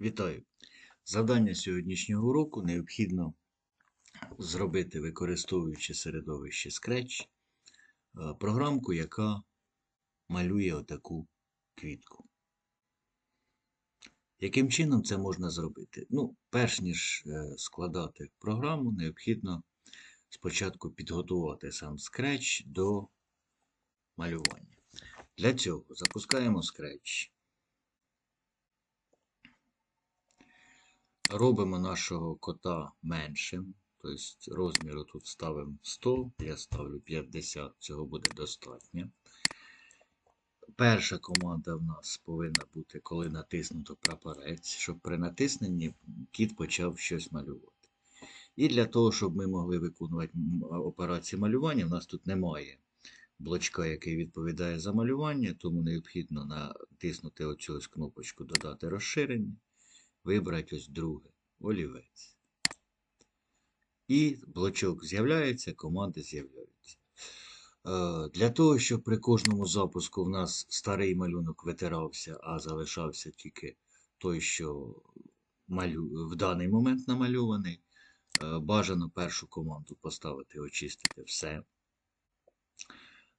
Вітаю! Завдання сьогоднішнього уроку необхідно зробити, використовуючи середовище Scratch, е, програмку, яка малює отаку квітку. Яким чином це можна зробити? Ну, перш ніж е, складати програму, необхідно спочатку підготувати сам Scratch до малювання. Для цього запускаємо Scratch. Робимо нашого кота меншим. Тобто розміру тут ставимо 100, я ставлю 50, цього буде достатньо. Перша команда в нас повинна бути, коли натиснуто прапорець, щоб при натисненні кіт почав щось малювати. І для того, щоб ми могли виконувати операції малювання, в нас тут немає блочка, який відповідає за малювання, тому необхідно натиснути оцю кнопочку Додати розширення вибрати ось друге олівець. І блочок з'являється, команди з'являються. Е, Для того, щоб при кожному запуску в нас старий малюнок витирався, а залишався тільки той, що малю... в даний момент намальований, е, бажано першу команду поставити очистити все.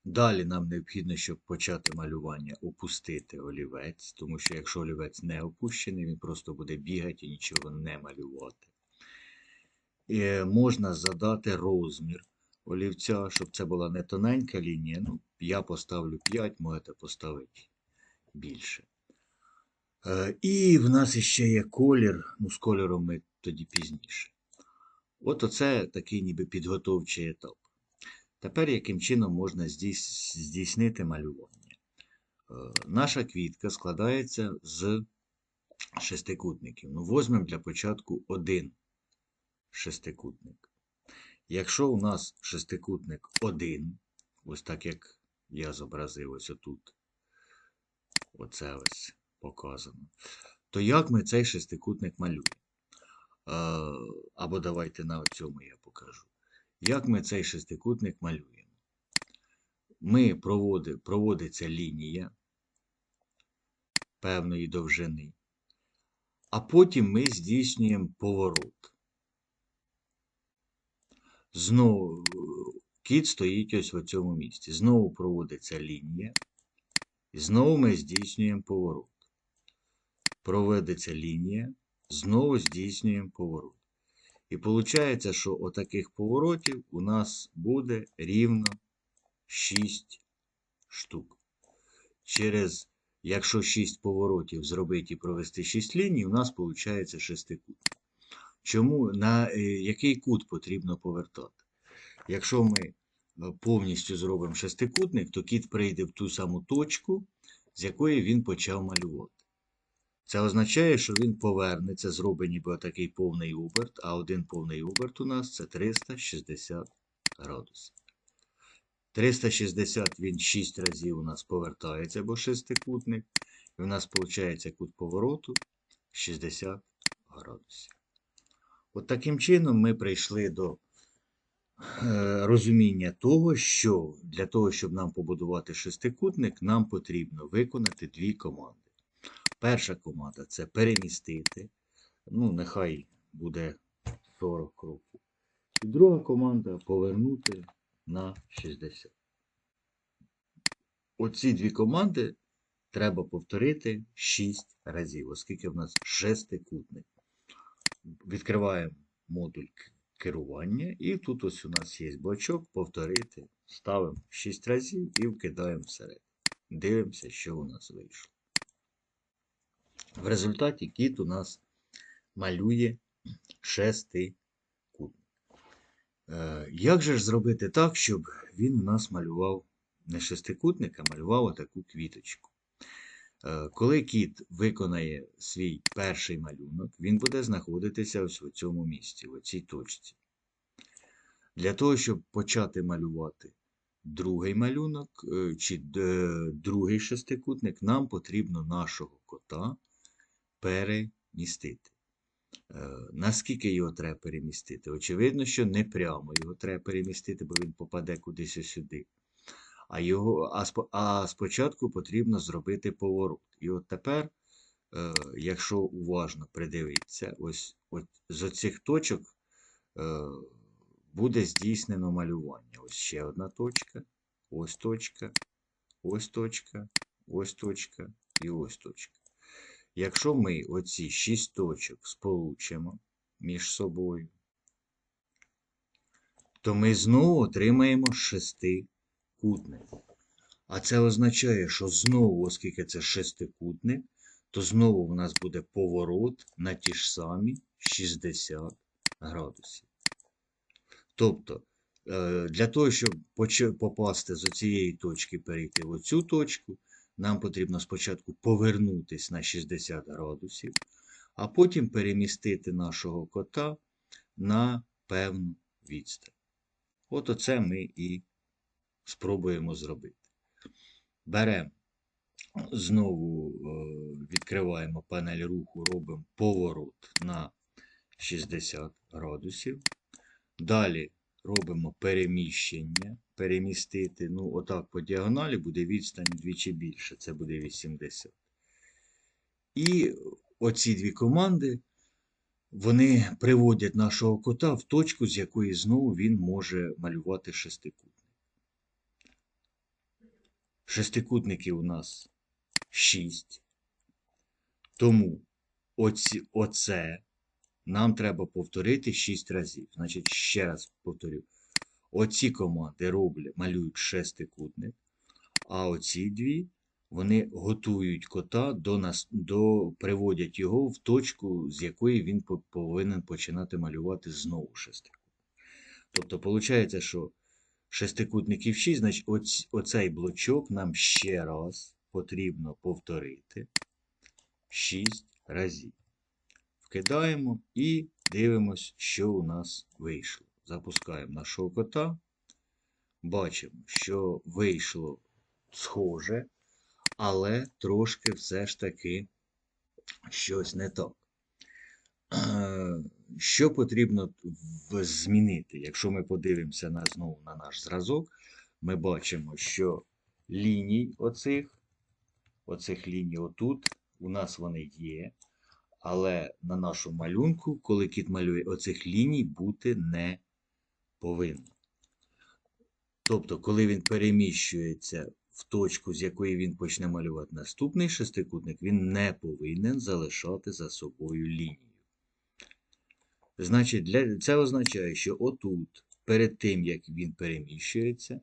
Далі нам необхідно, щоб почати малювання, опустити олівець, тому що якщо олівець не опущений, він просто буде бігати і нічого не малювати. І можна задати розмір олівця, щоб це була не тоненька лінія. Ну, я поставлю 5, можете поставити більше. Е, І в нас ще є колір, ну з кольором ми тоді пізніше. От оце такий ніби підготовчий етап. Тепер яким чином можна здійснити малювання? Е, Наша квітка складається з шестикутників. Ну, візьмемо для початку один шестикутник. Якщо у нас шестикутник один, ось так як я зобразив ось отут, оце ось показано, то як ми цей шестикутник малюємо? Е, Або давайте на цьому я покажу. Як ми цей шестикутник малюємо? Ми проводи, проводиться лінія певної довжини, а потім ми здійснюємо поворот. Знову кіт стоїть ось в цьому місці. Знову проводиться лінія, і знову ми здійснюємо поворот. Проводиться лінія, знову здійснюємо поворот. І виходить, що отаких поворотів у нас буде рівно 6 штук. Через, якщо 6 поворотів зробити і провести 6 ліній, у нас виходить шестикутник. Чому, на е, який кут потрібно повертати? Якщо ми е, повністю зробимо шестикутник, то кіт прийде в ту саму точку, з якої він почав малювати. Це означає, що він повернеться, зробить ніби такий повний оберт, а один повний оберт у нас це 360 градусів. 360 він 6 разів у нас повертається, бо шестикутник. І у нас виходить кут повороту 60 градусів. От таким чином ми прийшли до е, розуміння того, що для того, щоб нам побудувати шестикутник, нам потрібно виконати дві команди. Перша команда це перемістити. Ну, нехай буде 40 кроків. І друга команда повернути на 60. Оці дві команди треба повторити 6 разів, оскільки в нас шестикутник. Відкриваємо модуль керування, і тут ось у нас є блочок повторити. Ставимо 6 разів і вкидаємо всередину. Дивимося, що у нас вийшло. В результаті кіт у нас малює шестикутник. Е, Як же ж зробити так, щоб він у нас малював не шестикутник, а малював таку квіточку? Е, Коли кіт виконає свій перший малюнок, він буде знаходитися ось у цьому місці, в цій точці. Для того, щоб почати малювати другий малюнок е, чи другий шестикутник, нам потрібно нашого кота перемістити. Е, Наскільки його треба перемістити? Очевидно, що не прямо його треба перемістити, бо він попаде кудись сюди. А, його, а спочатку потрібно зробити поворот. І от тепер е, якщо уважно придивитися, ось, от з оцих точок е, буде здійснено малювання. Ось ще одна точка, ось точка, ось точка, ось точка і ось точка. Якщо ми оці шість точок сполучимо між собою, то ми знову отримаємо шестикутник. А це означає, що знову, оскільки це шестикутник, то знову в нас буде поворот на ті ж самі 60 градусів. Тобто, е, для того, щоб попасти з цієї точки, перейти в оцю точку, нам потрібно спочатку повернутися на 60 градусів, а потім перемістити нашого кота на певну відстань. От оце ми і спробуємо зробити. Беремо, знову е, відкриваємо панель руху, робимо поворот на 60 градусів. Далі робимо переміщення, перемістити. Ну, отак по діагоналі буде відстань вдвічі більше, це буде 80. І оці дві команди, вони приводять нашого кота в точку, з якої знову він може малювати шестикутник. Шестикутників у нас 6. Тому оці, оце нам треба повторити 6 разів. Значить, ще раз повторю. Оці команди роблять, малюють шестикутник, а оці дві вони готують кота до нас, до, приводять його в точку, з якої він по- повинен починати малювати знову шестикутник. Тобто, виходить, що шестикутників 6, значить, оць, оцей блочок нам ще раз потрібно повторити 6 разів. Вкидаємо і дивимось, що у нас вийшло. Запускаємо нашого кота. Бачимо, що вийшло схоже, але трошки все ж таки щось не так. Е, Що потрібно змінити? Якщо ми подивимося на, знову на наш зразок, ми бачимо, що ліній оцих, оцих ліній отут, у нас вони є, але на нашому малюнку, коли кіт малює, оцих ліній бути не повинно. Тобто, коли він переміщується в точку, з якої він почне малювати наступний шестикутник, він не повинен залишати за собою лінію. Значить, для... це означає, що отут, перед тим, як він переміщується,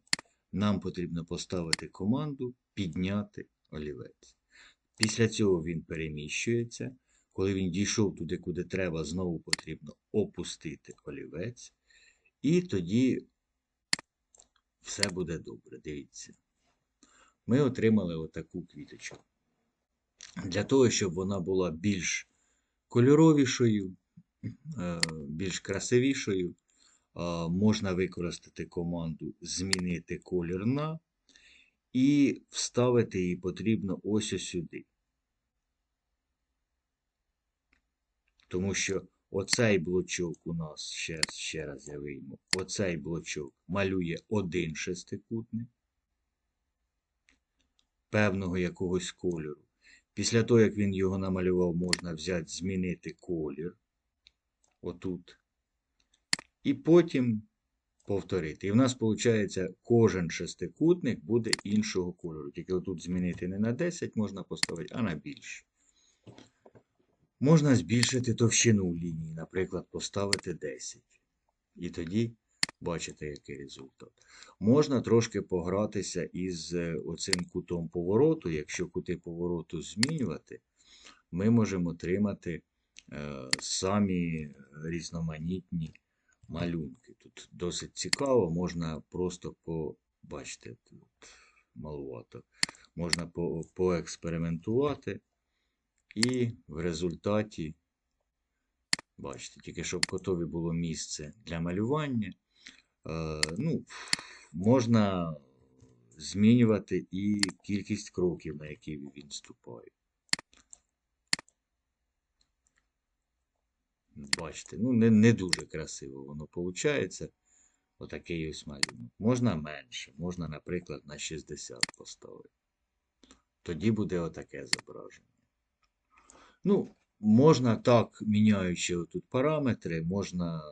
нам потрібно поставити команду підняти олівець. Після цього він переміщується. Коли він дійшов туди, куди треба, знову потрібно опустити олівець. І тоді все буде добре. Дивіться. Ми отримали отаку квіточку. Для того, щоб вона була більш кольоровішою, е, більш красивішою, е, можна використати команду Змінити колір на і вставити її потрібно ось ось сюди. Тому що оцей блочок у нас, ще, ще раз я вийму, оцей блочок малює один шестикутник певного якогось кольору. Після того, як він його намалював, можна взяти, змінити колір отут. І потім повторити. І в нас виходить, кожен шестикутник буде іншого кольору. Тільки отут змінити не на 10 можна поставити, а на більше. Можна збільшити товщину лінії, наприклад, поставити 10. І тоді бачите, який результат. Можна трошки погратися із е, оцим кутом повороту. Якщо кути повороту змінювати, ми можемо отримати е, самі різноманітні малюнки. Тут досить цікаво, можна просто побачити тут малувато. Можна по- поекспериментувати. І в результаті, бачите, тільки щоб котові було місце для малювання, е, ну, можна змінювати і кількість кроків, на які він ступає. Бачите, ну не, не дуже красиво воно виходить. Отакий ось малюнок. Можна менше, можна, наприклад, на 60 поставити. Тоді буде отаке зображення. Ну, можна так, міняючи тут параметри, можна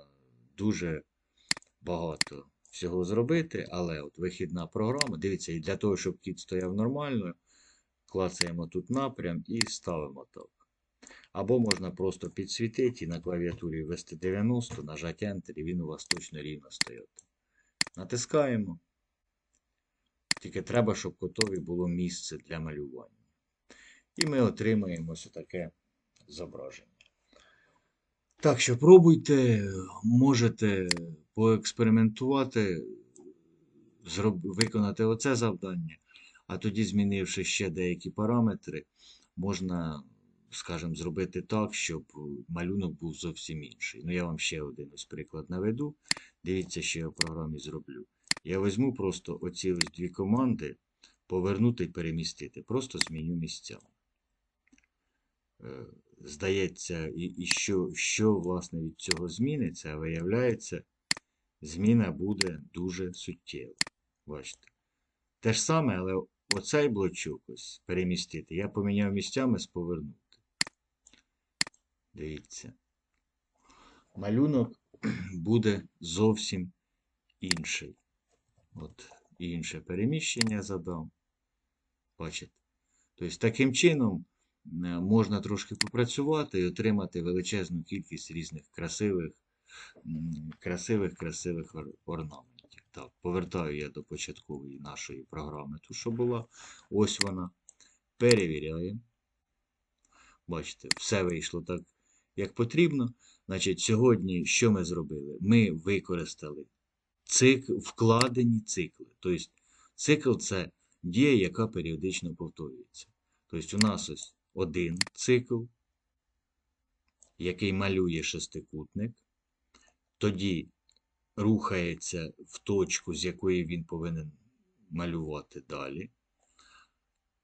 дуже багато всього зробити, але от вихідна програма, дивіться, і для того, щоб кіт стояв нормально, клацаємо тут напрям і ставимо так. Або можна просто підсвітити і на клавіатурі ввести 90, нажати Enter, і він у вас точно рівно стоїть. Натискаємо. Тільки треба, щоб котові було місце для малювання. І ми отримаємо ось таке зображення. Так що пробуйте, можете поекспериментувати, виконати оце завдання, а тоді, змінивши ще деякі параметри, можна, скажімо, зробити так, щоб малюнок був зовсім інший. Ну, я вам ще один ось приклад наведу. Дивіться, що я в програмі зроблю. Я візьму просто оці ось дві команди, повернути і перемістити. Просто зміню місцями. Е, Здається, і, що, що власне від цього зміниться, а виявляється, зміна буде дуже суттєва. Бачите. Те ж саме, але оцей блочок ось перемістити. Я поміняв місцями з повернути. Дивіться. Малюнок буде зовсім інший. От інше переміщення задам. Бачите? Тобто, таким чином можна трошки попрацювати і отримати величезну кількість різних красивих, красивих, красивих орнаментів. Так, повертаю я до початкової нашої програми, ту, що була. Ось вона. Перевіряємо. Бачите, все вийшло так, як потрібно. Значить, сьогодні що ми зробили? Ми використали цикл, вкладені цикли. Тобто цикл це дія, яка періодично повторюється. Тобто у нас ось один цикл, який малює шестикутник, тоді рухається в точку, з якої він повинен малювати далі.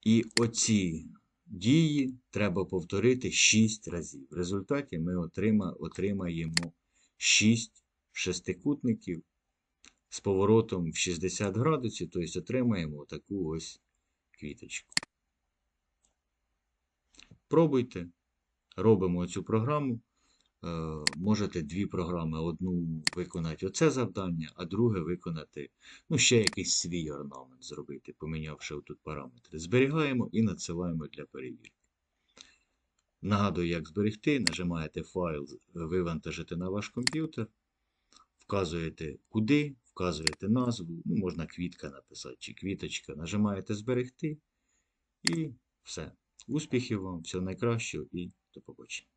І оці дії треба повторити 6 разів. В результаті ми отрима, отримаємо 6 шестикутників з поворотом в 60 градусів, тобто отримаємо таку ось квіточку. Пробуйте, робимо цю програму. Е, Можете дві програми, одну виконати оце завдання, а друге виконати, ну, ще якийсь свій орнамент зробити, помінявши тут параметри. Зберігаємо і надсилаємо для перевірки. Нагадую, як зберегти, нажимаєте файл, вивантажити на ваш комп'ютер, вказуєте куди, вказуєте назву, ну, можна квітка написати чи квіточка, нажимаєте зберегти і все. Успіхів вам, всього найкращого і до побачення.